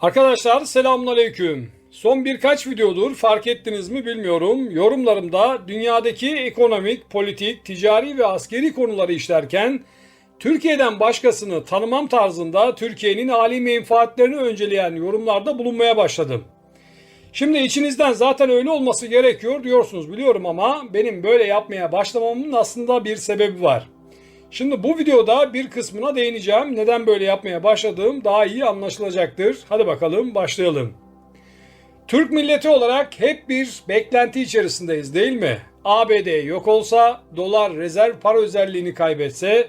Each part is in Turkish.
Arkadaşlar selamünaleyküm. Son birkaç videodur fark ettiniz mi bilmiyorum. Yorumlarımda dünyadaki ekonomik, politik, ticari ve askeri konuları işlerken Türkiye'den başkasını tanımam tarzında Türkiye'nin hali menfaatlerini önceleyen yorumlarda bulunmaya başladım. Şimdi içinizden zaten öyle olması gerekiyor diyorsunuz biliyorum ama benim böyle yapmaya başlamamın aslında bir sebebi var. Şimdi bu videoda bir kısmına değineceğim. Neden böyle yapmaya başladığım daha iyi anlaşılacaktır. Hadi bakalım başlayalım. Türk milleti olarak hep bir beklenti içerisindeyiz değil mi? ABD yok olsa, dolar rezerv para özelliğini kaybetse,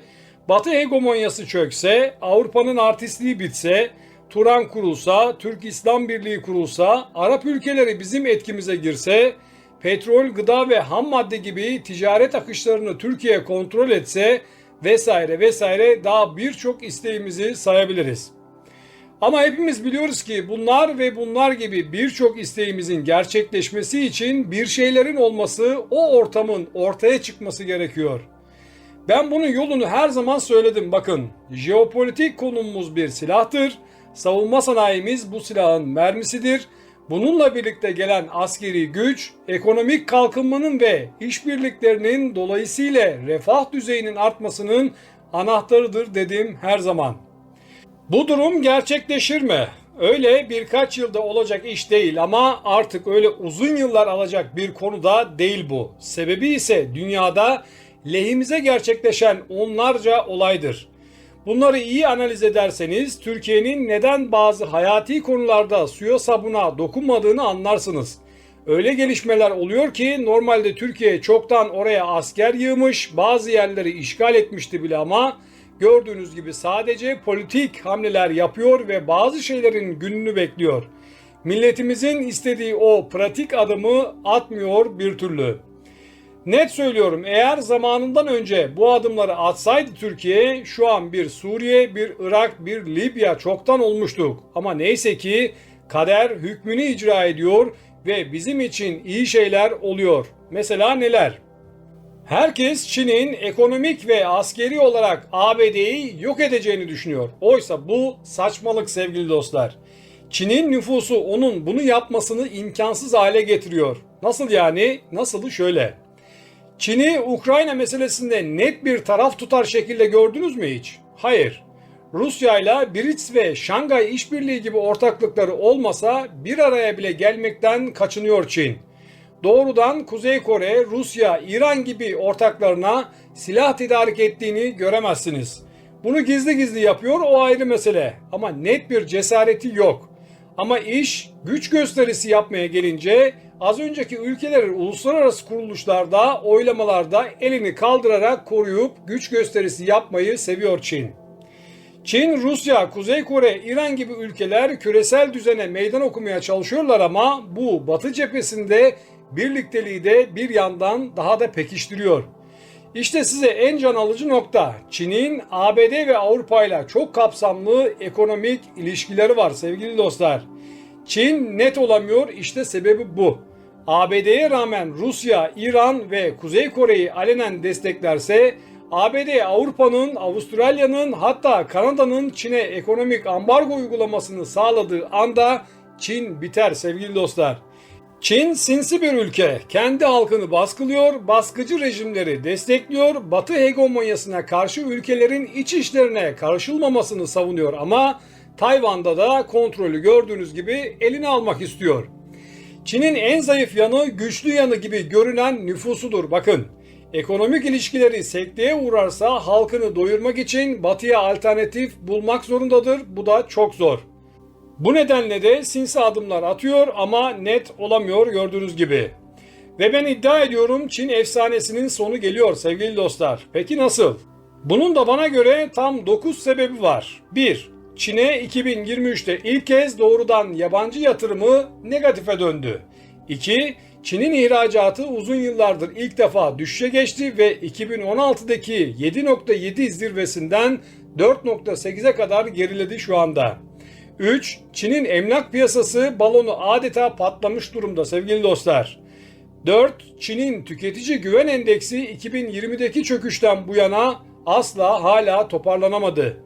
Batı hegemonyası çökse, Avrupa'nın artistliği bitse, Turan kurulsa, Türk İslam Birliği kurulsa, Arap ülkeleri bizim etkimize girse, petrol, gıda ve ham madde gibi ticaret akışlarını Türkiye kontrol etse vesaire vesaire daha birçok isteğimizi sayabiliriz. Ama hepimiz biliyoruz ki bunlar ve bunlar gibi birçok isteğimizin gerçekleşmesi için bir şeylerin olması, o ortamın ortaya çıkması gerekiyor. Ben bunun yolunu her zaman söyledim bakın. Jeopolitik konumumuz bir silahtır. Savunma sanayimiz bu silahın mermisidir. Bununla birlikte gelen askeri güç, ekonomik kalkınmanın ve işbirliklerinin dolayısıyla refah düzeyinin artmasının anahtarıdır dedim her zaman. Bu durum gerçekleşir mi? Öyle birkaç yılda olacak iş değil ama artık öyle uzun yıllar alacak bir konu da değil bu. Sebebi ise dünyada lehimize gerçekleşen onlarca olaydır. Bunları iyi analiz ederseniz Türkiye'nin neden bazı hayati konularda suya sabuna dokunmadığını anlarsınız. Öyle gelişmeler oluyor ki normalde Türkiye çoktan oraya asker yığmış, bazı yerleri işgal etmişti bile ama gördüğünüz gibi sadece politik hamleler yapıyor ve bazı şeylerin gününü bekliyor. Milletimizin istediği o pratik adımı atmıyor bir türlü. Net söylüyorum eğer zamanından önce bu adımları atsaydı Türkiye şu an bir Suriye, bir Irak, bir Libya çoktan olmuştuk. Ama neyse ki kader hükmünü icra ediyor ve bizim için iyi şeyler oluyor. Mesela neler? Herkes Çin'in ekonomik ve askeri olarak ABD'yi yok edeceğini düşünüyor. Oysa bu saçmalık sevgili dostlar. Çin'in nüfusu onun bunu yapmasını imkansız hale getiriyor. Nasıl yani? Nasılı şöyle. Çin'i Ukrayna meselesinde net bir taraf tutar şekilde gördünüz mü hiç? Hayır. Rusya ile BRICS ve Şangay İşbirliği gibi ortaklıkları olmasa bir araya bile gelmekten kaçınıyor Çin. Doğrudan Kuzey Kore, Rusya, İran gibi ortaklarına silah tedarik ettiğini göremezsiniz. Bunu gizli gizli yapıyor o ayrı mesele ama net bir cesareti yok. Ama iş güç gösterisi yapmaya gelince az önceki ülkelerin uluslararası kuruluşlarda, oylamalarda elini kaldırarak koruyup güç gösterisi yapmayı seviyor Çin. Çin, Rusya, Kuzey Kore, İran gibi ülkeler küresel düzene meydan okumaya çalışıyorlar ama bu Batı cephesinde birlikteliği de bir yandan daha da pekiştiriyor. İşte size en can alıcı nokta. Çin'in ABD ve Avrupa ile çok kapsamlı ekonomik ilişkileri var sevgili dostlar. Çin net olamıyor işte sebebi bu. ABD'ye rağmen Rusya, İran ve Kuzey Kore'yi alenen desteklerse ABD Avrupa'nın, Avustralya'nın hatta Kanada'nın Çin'e ekonomik ambargo uygulamasını sağladığı anda Çin biter sevgili dostlar. Çin sinsi bir ülke. Kendi halkını baskılıyor, baskıcı rejimleri destekliyor, Batı hegemonyasına karşı ülkelerin iç işlerine karışılmamasını savunuyor ama Tayvan'da da kontrolü gördüğünüz gibi eline almak istiyor. Çin'in en zayıf yanı güçlü yanı gibi görünen nüfusudur bakın. Ekonomik ilişkileri sekteye uğrarsa halkını doyurmak için batıya alternatif bulmak zorundadır. Bu da çok zor. Bu nedenle de sinsi adımlar atıyor ama net olamıyor gördüğünüz gibi. Ve ben iddia ediyorum Çin efsanesinin sonu geliyor sevgili dostlar. Peki nasıl? Bunun da bana göre tam 9 sebebi var. 1. Çin'e 2023'te ilk kez doğrudan yabancı yatırımı negatife döndü. 2. Çin'in ihracatı uzun yıllardır ilk defa düşüşe geçti ve 2016'daki 7.7 zirvesinden 4.8'e kadar geriledi şu anda. 3. Çin'in emlak piyasası balonu adeta patlamış durumda sevgili dostlar. 4. Çin'in tüketici güven endeksi 2020'deki çöküşten bu yana asla hala toparlanamadı.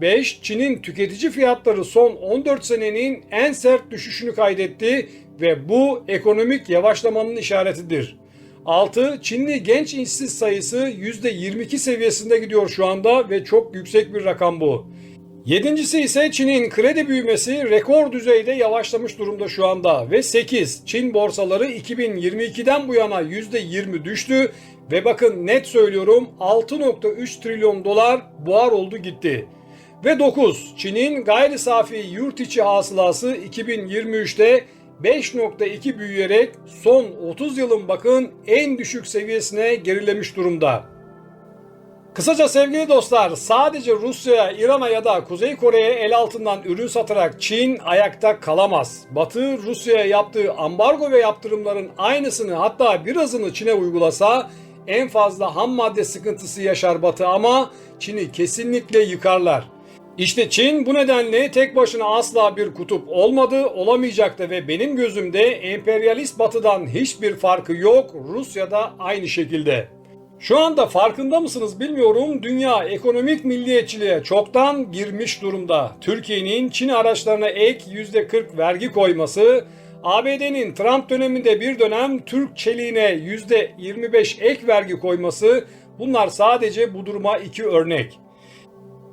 5. Çin'in tüketici fiyatları son 14 senenin en sert düşüşünü kaydetti ve bu ekonomik yavaşlamanın işaretidir. 6. Çinli genç işsiz sayısı %22 seviyesinde gidiyor şu anda ve çok yüksek bir rakam bu. Yedincisi ise Çin'in kredi büyümesi rekor düzeyde yavaşlamış durumda şu anda ve 8. Çin borsaları 2022'den bu yana %20 düştü ve bakın net söylüyorum 6.3 trilyon dolar buhar oldu gitti. Ve 9. Çin'in gayri safi yurt içi hasılası 2023'te 5.2 büyüyerek son 30 yılın bakın en düşük seviyesine gerilemiş durumda. Kısaca sevgili dostlar sadece Rusya'ya, İran'a ya da Kuzey Kore'ye el altından ürün satarak Çin ayakta kalamaz. Batı Rusya'ya yaptığı ambargo ve yaptırımların aynısını hatta birazını Çin'e uygulasa en fazla ham madde sıkıntısı yaşar Batı ama Çin'i kesinlikle yıkarlar. İşte Çin bu nedenle tek başına asla bir kutup olmadı, olamayacak da ve benim gözümde emperyalist batıdan hiçbir farkı yok. Rusya da aynı şekilde. Şu anda farkında mısınız bilmiyorum. Dünya ekonomik milliyetçiliğe çoktan girmiş durumda. Türkiye'nin Çin araçlarına ek %40 vergi koyması, ABD'nin Trump döneminde bir dönem Türk çeliğine %25 ek vergi koyması bunlar sadece bu duruma iki örnek.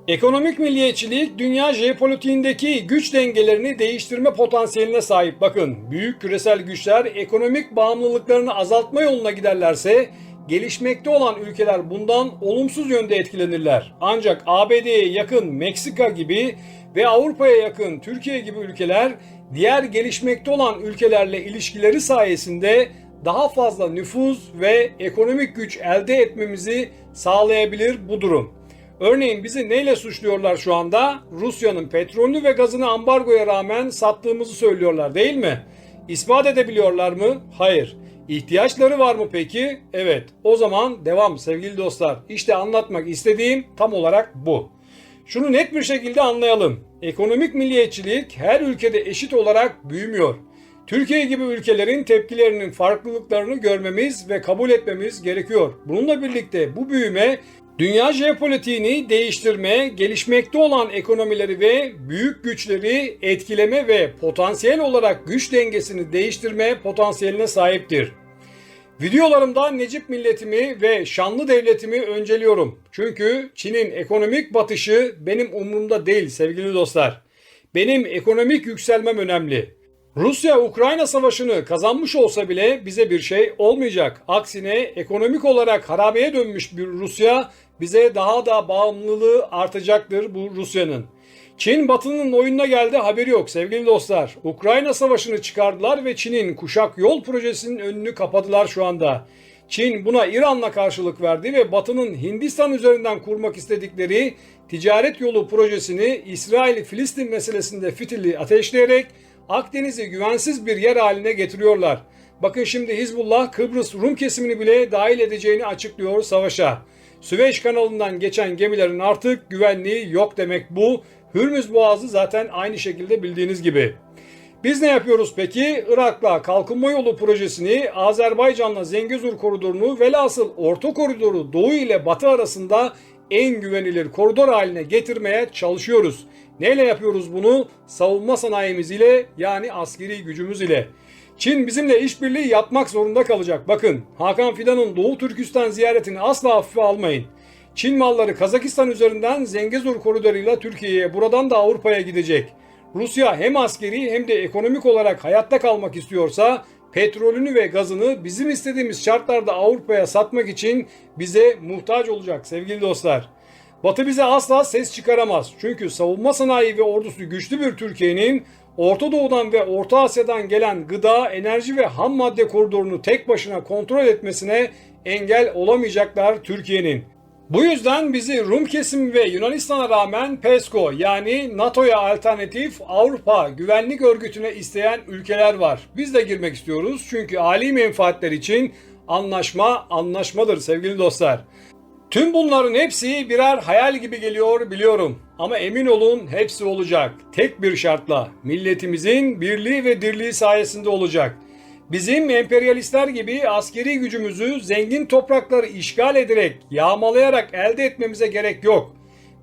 Ekonomik milliyetçilik dünya jeopolitiğindeki güç dengelerini değiştirme potansiyeline sahip. Bakın büyük küresel güçler ekonomik bağımlılıklarını azaltma yoluna giderlerse gelişmekte olan ülkeler bundan olumsuz yönde etkilenirler. Ancak ABD'ye yakın Meksika gibi ve Avrupa'ya yakın Türkiye gibi ülkeler diğer gelişmekte olan ülkelerle ilişkileri sayesinde daha fazla nüfuz ve ekonomik güç elde etmemizi sağlayabilir bu durum. Örneğin bizi neyle suçluyorlar şu anda? Rusya'nın petrolünü ve gazını ambargoya rağmen sattığımızı söylüyorlar değil mi? İspat edebiliyorlar mı? Hayır. İhtiyaçları var mı peki? Evet. O zaman devam sevgili dostlar. İşte anlatmak istediğim tam olarak bu. Şunu net bir şekilde anlayalım. Ekonomik milliyetçilik her ülkede eşit olarak büyümüyor. Türkiye gibi ülkelerin tepkilerinin farklılıklarını görmemiz ve kabul etmemiz gerekiyor. Bununla birlikte bu büyüme dünya jeopolitiğini değiştirme, gelişmekte olan ekonomileri ve büyük güçleri etkileme ve potansiyel olarak güç dengesini değiştirme potansiyeline sahiptir. Videolarımda Necip milletimi ve şanlı devletimi önceliyorum. Çünkü Çin'in ekonomik batışı benim umurumda değil sevgili dostlar. Benim ekonomik yükselmem önemli. Rusya-Ukrayna savaşını kazanmış olsa bile bize bir şey olmayacak. Aksine ekonomik olarak harabeye dönmüş bir Rusya bize daha da bağımlılığı artacaktır bu Rusya'nın. Çin batının oyununa geldi haberi yok sevgili dostlar. Ukrayna savaşını çıkardılar ve Çin'in kuşak yol projesinin önünü kapadılar şu anda. Çin buna İran'la karşılık verdi ve Batı'nın Hindistan üzerinden kurmak istedikleri ticaret yolu projesini İsrail-Filistin meselesinde fitili ateşleyerek Akdeniz'i güvensiz bir yer haline getiriyorlar. Bakın şimdi Hizbullah Kıbrıs Rum kesimini bile dahil edeceğini açıklıyor savaşa. Süveyş kanalından geçen gemilerin artık güvenliği yok demek bu. Hürmüz Boğazı zaten aynı şekilde bildiğiniz gibi. Biz ne yapıyoruz peki? Irak'la Kalkınma Yolu projesini, Azerbaycan'la Zengezur koridorunu velhasıl Orta Koridoru Doğu ile Batı arasında en güvenilir koridor haline getirmeye çalışıyoruz. Neyle yapıyoruz bunu? Savunma sanayimiz ile yani askeri gücümüz ile. Çin bizimle işbirliği yapmak zorunda kalacak. Bakın Hakan Fidan'ın Doğu Türkistan ziyaretini asla hafife almayın. Çin malları Kazakistan üzerinden Zengezur koridoruyla Türkiye'ye buradan da Avrupa'ya gidecek. Rusya hem askeri hem de ekonomik olarak hayatta kalmak istiyorsa petrolünü ve gazını bizim istediğimiz şartlarda Avrupa'ya satmak için bize muhtaç olacak sevgili dostlar. Batı bize asla ses çıkaramaz. Çünkü savunma sanayi ve ordusu güçlü bir Türkiye'nin Orta Doğu'dan ve Orta Asya'dan gelen gıda, enerji ve ham madde koridorunu tek başına kontrol etmesine engel olamayacaklar Türkiye'nin. Bu yüzden bizi Rum kesimi ve Yunanistan'a rağmen PESCO yani NATO'ya alternatif Avrupa Güvenlik Örgütü'ne isteyen ülkeler var. Biz de girmek istiyoruz çünkü âli menfaatler için anlaşma anlaşmadır sevgili dostlar. Tüm bunların hepsi birer hayal gibi geliyor biliyorum. Ama emin olun hepsi olacak. Tek bir şartla milletimizin birliği ve dirliği sayesinde olacak. Bizim emperyalistler gibi askeri gücümüzü zengin toprakları işgal ederek, yağmalayarak elde etmemize gerek yok.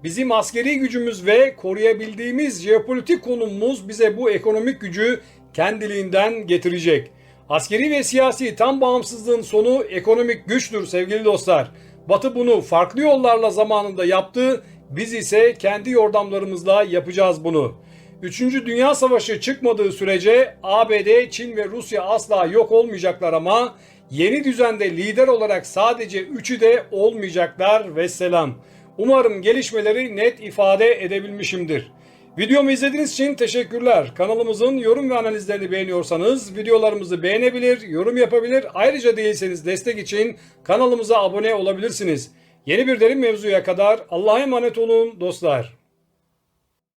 Bizim askeri gücümüz ve koruyabildiğimiz jeopolitik konumumuz bize bu ekonomik gücü kendiliğinden getirecek. Askeri ve siyasi tam bağımsızlığın sonu ekonomik güçtür sevgili dostlar. Batı bunu farklı yollarla zamanında yaptı. Biz ise kendi yordamlarımızla yapacağız bunu. Üçüncü Dünya Savaşı çıkmadığı sürece ABD, Çin ve Rusya asla yok olmayacaklar ama yeni düzende lider olarak sadece üçü de olmayacaklar ve selam. Umarım gelişmeleri net ifade edebilmişimdir. Videomu izlediğiniz için teşekkürler. Kanalımızın yorum ve analizlerini beğeniyorsanız videolarımızı beğenebilir, yorum yapabilir. Ayrıca değilseniz destek için kanalımıza abone olabilirsiniz. Yeni bir derin mevzuya kadar Allah'a emanet olun dostlar.